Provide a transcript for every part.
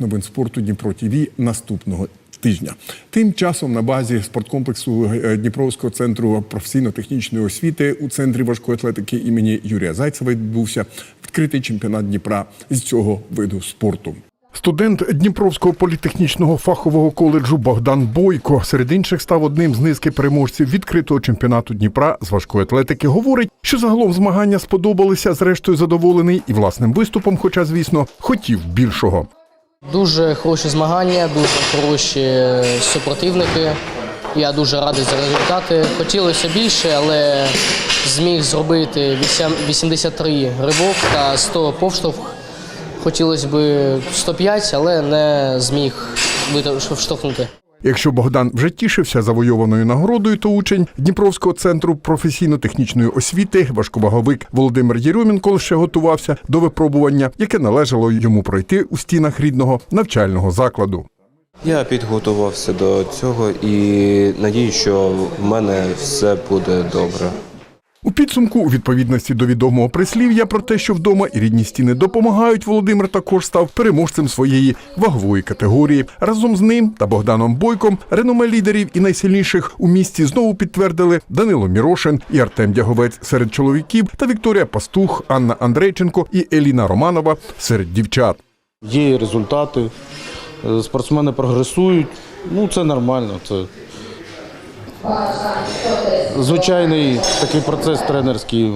новин спорту Дніпро ТІВІ наступного тижня. Тим часом на базі спорткомплексу е, Дніпровського центру професійно-технічної освіти у центрі важкої атлетики імені Юрія Зайцева відбувся відкритий чемпіонат Дніпра з цього виду спорту. Студент Дніпровського політехнічного фахового коледжу Богдан Бойко серед інших став одним з низки переможців відкритого чемпіонату Дніпра з важкої атлетики. Говорить, що загалом змагання сподобалися, зрештою задоволений і власним виступом, хоча, звісно, хотів більшого. Дуже хороші змагання, дуже хороші супротивники. Я дуже радий за результати. Хотілося більше, але зміг зробити 83 ривок та 100 повштовх. Хотілося б 105, але не зміг вштовхнути. Якщо Богдан вже тішився завойованою нагородою, то учень Дніпровського центру професійно-технічної освіти, важковаговик Володимир Єрюмінко лише готувався до випробування, яке належало йому пройти у стінах рідного навчального закладу. Я підготувався до цього і надію, що в мене все буде добре. Підсумку, у відповідності до відомого прислів'я про те, що вдома і рідні стіни допомагають, Володимир також став переможцем своєї вагової категорії. Разом з ним та Богданом Бойком реноме лідерів і найсильніших у місті знову підтвердили Данило Мірошин і Артем Дяговець серед чоловіків та Вікторія Пастух, Анна Андрейченко і Еліна Романова серед дівчат. Є результати, е, спортсмени прогресують. Ну, це нормально. Це звичайний такий процес тренерський.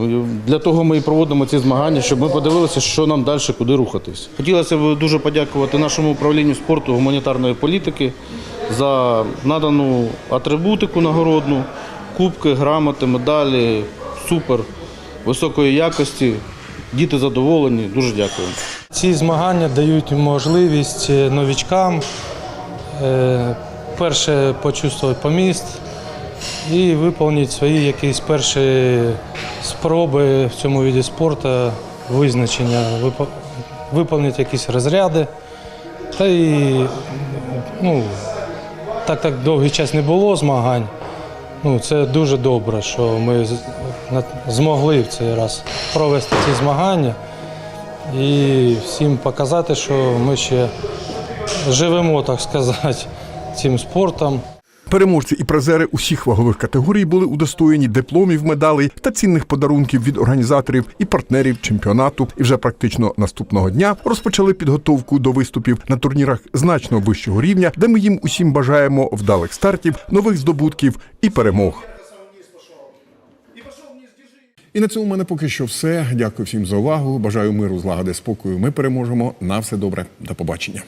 Для того ми і проводимо ці змагання, щоб ми подивилися, що нам далі, куди рухатись. Хотілося б дуже подякувати нашому управлінню спорту гуманітарної політики за надану атрибутику нагородну, кубки, грамоти, медалі. Супер, високої якості. Діти задоволені. Дуже дякую. Ці змагання дають можливість новічкам е, перше почувствувати поміст і виконати свої якісь перші спроби в цьому виді спорту, визначення, виконати якісь розряди. Та і ну, так так довгий час не було змагань. Ну, це дуже добре, що ми змогли в цей раз провести ці змагання і всім показати, що ми ще живемо, так сказати, цим спортом. Переможці і призери усіх вагових категорій були удостоєні дипломів, медалей та цінних подарунків від організаторів і партнерів чемпіонату. І вже практично наступного дня розпочали підготовку до виступів на турнірах значно вищого рівня, де ми їм усім бажаємо вдалих стартів, нових здобутків і перемог. І на цьому в мене поки що все. Дякую всім за увагу. Бажаю миру, злагоди, спокою. Ми переможемо. На все добре. До побачення.